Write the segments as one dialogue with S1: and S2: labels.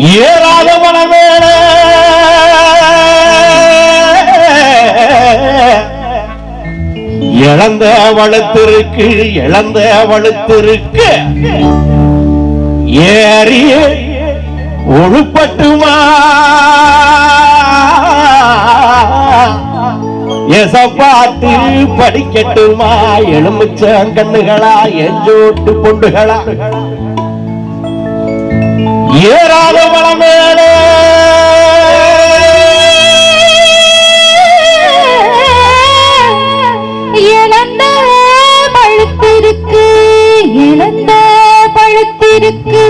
S1: ஏறாத மனமேல. இழந்த வளத்திற்கு இழந்த வளத்திற்கு ஏறி ஒழுப்பட்டுமா? எசப்பாட்டு படிக்கட்டுமா? எலுமிச்சங்கண்ணுகளா எஞ்சோட்டு பொண்டுகளா? ஏறாத மலமேலே
S2: இழந்த பழுத்திருக்கு இழந்த பழுத்திருக்கு.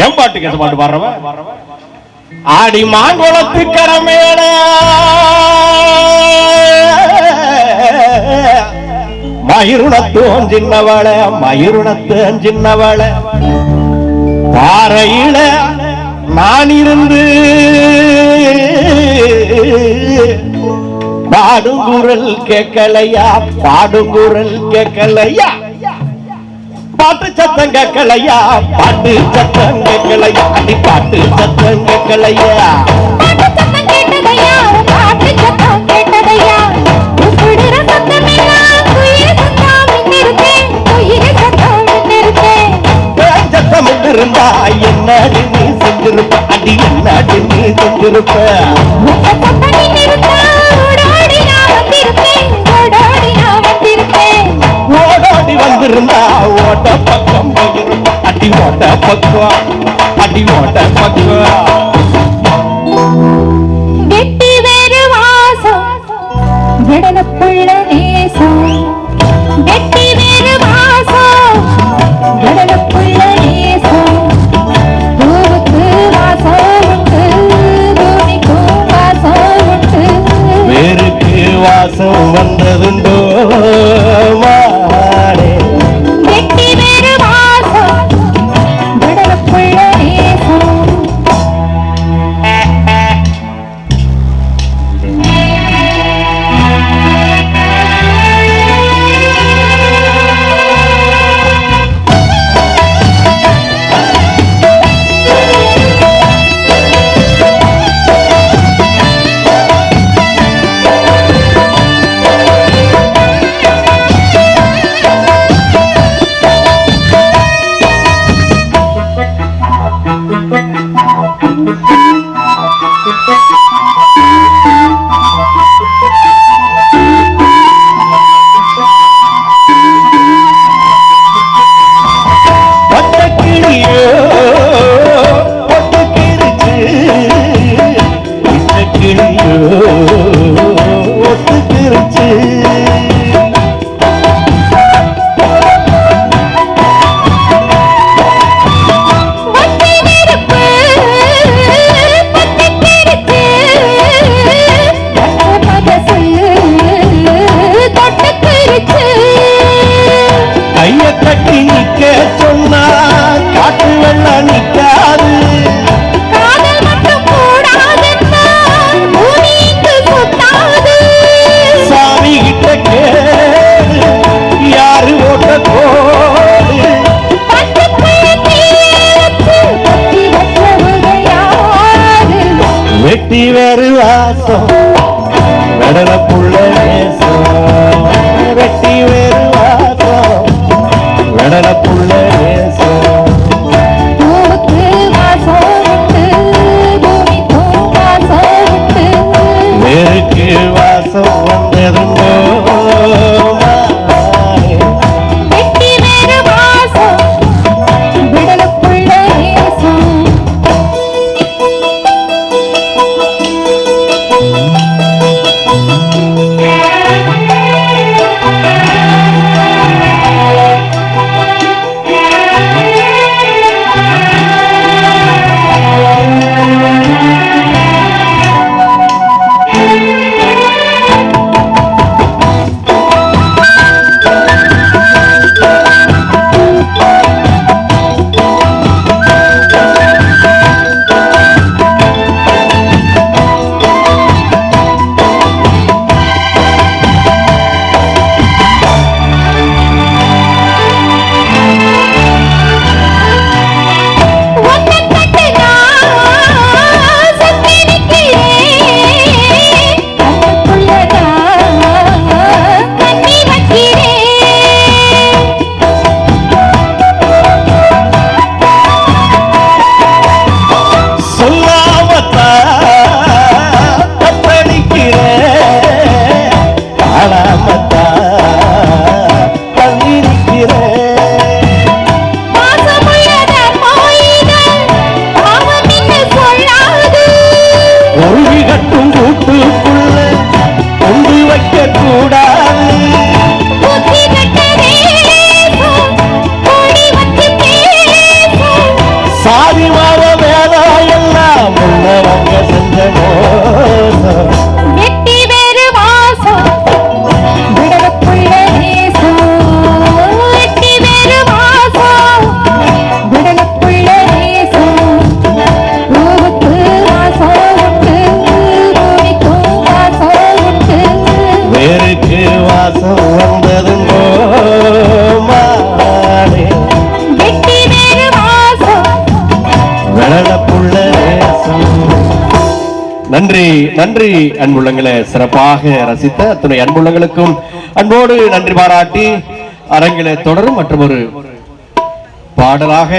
S1: ஏன் பாட்டு கேச பாட்டு பாடுறவன் ஆடி மாங்குளத்து கரமேல மயிருணத்தும் சின்னவள மயிருணத்தும் சின்னவள. பாறையில நான் இருந்து பாடுங்குரல் கேட்கலையா? பாடுங்குரல் கேட்கலையா? பாட்டு சத்தம் கேட்கலையா பாட்டு சத்தம் கேட்கலையா அடி பாட்டு சத்தம் கேட்கலையா
S2: பாட்டு சத்தம் கேட்டதையா பாட்டு சத்தம் கேட்டதையா
S1: வந்ததுண்டோ
S2: வெட்டி வேறு வாசம்.
S1: வெடல புள்ள நேசம். வெட்டி வேறு வாசம். வெடல புள்ள நேசம். রে நன்றி நன்றி அன்புள்ளங்களை. சிறப்பாக ரசித்த அத்துணை அன்புள்ளங்களுக்கும் அன்போடு நன்றி பாராட்டி அரங்கில தொடரும் மற்றும் ஒரு பாடலாக